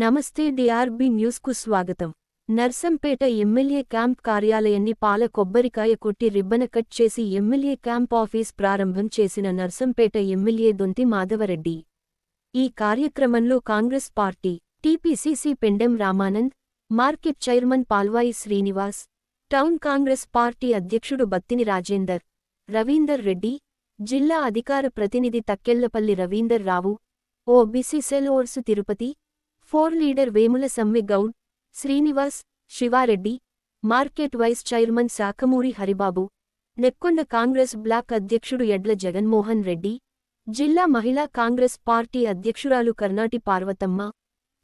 నమస్తే డిఆర్బి న్యూస్కు స్వాగతం. నర్సంపేట ఎమ్మెల్యే క్యాంప్ కార్యాలయాన్ని పాల కొబ్బరికాయ కొట్టి రిబ్బన కట్ చేసి ఎమ్మెల్యే క్యాంప్ ఆఫీస్ ప్రారంభం చేసిన నర్సంపేట ఎమ్మెల్యే దొంతి మాధవరెడ్డి. ఈ కార్యక్రమంలో Congress party TPCC Pendem Ramanand market chairman Palvai Srinivas town Congress party అధ్యక్షుడు బత్తిని రాజేందర్ రవీందర్ రెడ్డి జిల్లా అధికార ప్రతినిధి Thakkellapalli Ravinder Rao O BC cell Oorsu Tirupati floor leader Vemula Samme Goud Srinivas Sivareddy market vice chairman Sakhamuri Haribabu Nekkonda Congress block అధ్యక్షుడు ఎడ్ల జగన్మోహన్ రెడ్డి జిల్లా మహిళా Congress party అధ్యక్షురాలు Karnati Parvathamma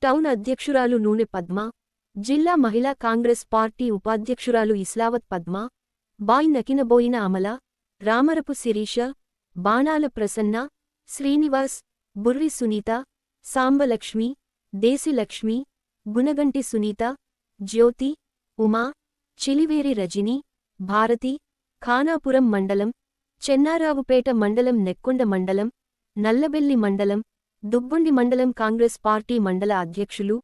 town అధ్యక్షురాలు నూనె పద్మ జిల్లా మహిళా కాంగ్రెస్ పార్టీ ఉపాధ్యక్షురాలు ఇస్లావత్ పద్మ బాయ్ నకినబోయిన అమల రామరపు శిరీష బాణాల ప్రసన్న శ్రీనివాస్ బుర్రి సునీత సాంబలక్ష్మి దేశిలక్ష్మి గుణగంటి సునీత జ్యోతి ఉమా చిలివేరి రజిని భారతి ఖానాపురం మండలం చెన్నారావుపేట మండలం నెక్కొండ మండలం నల్లబెల్లి మండలం దుబ్బొండి మండలం కాంగ్రెస్ పార్టీ మండల అధ్యక్షులు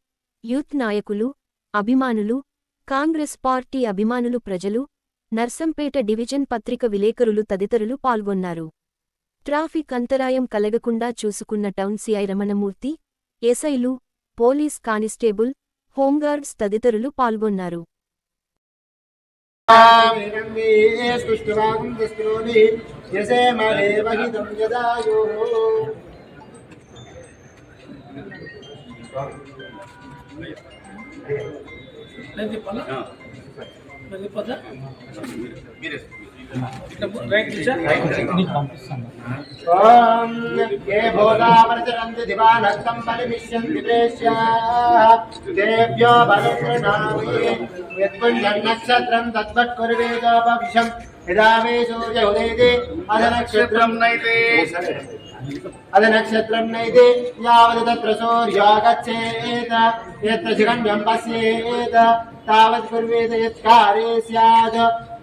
యూత్ నాయకులు అభిమానులు కాంగ్రెస్ పార్టీ అభిమానులు ప్రజలు నర్సంపేట డివిజన్ పత్రిక విలేకరులు తదితరులు పాల్గొన్నారు. ట్రాఫిక్ అంతరాయం కలగకుండా చూసుకున్న టౌన్ సిఐ రమణమూర్తి ఎస్ఐలు పోలీస్ కానిస్టేబుల్ హోంగార్డ్స్ తదితరులు పాల్గొన్నారు. మీరే. ये भोगावर्चरन्ति दिवानक्तं बलिमिष्यन्ति प्रेष्याः तेभ्यो बलकृणामि यत्पुञ्जन्नक्षत्रं तद्वत्कुर्वेदोपविशम् यदा मे सूर्योदयते अधनक्षत्रं नैते अधनक्षत्रं नैते यावत् तत्र सूर्यागच्छेत् यत्र शिखण्ड्यं पश्येत् तावत् कुर्वेद यत्कारे स्यात्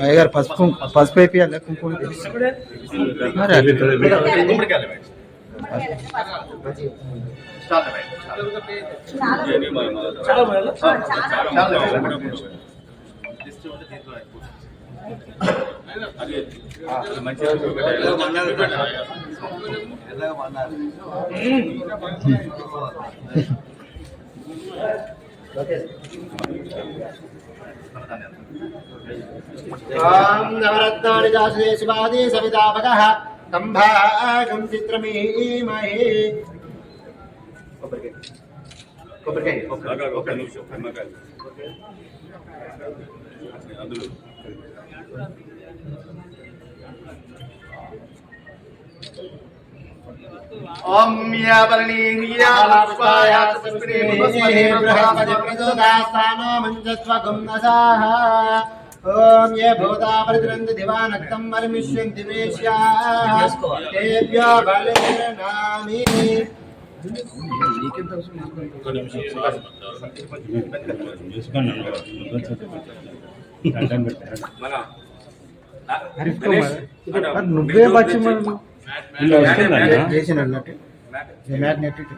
అయ్యగారు పసుపు పసుపు వేపియాలి కుంకుమ మరి నవరత్నాని దాసే శివాది సవితాపక కంభాగం చిత్రమీమహే కొబ్బరికాయ ఒక నిమిషం అందులో నిమిషం నిమ్మకాయలు అందులో ॐ बृहस्पतिप्रचोदास्तानो मञ्चस्वगुं नसाः ॐ ये भूतापरिद्रन्ति दिवानक्तं परिमिष्यन्ति वेश्याः तेभ्यो बलिर्नामि ఒక నిమిషం మన మరి నువ్వే పచ్చి చేసిన అన్నట్టు మ్యాగ్నెటిక్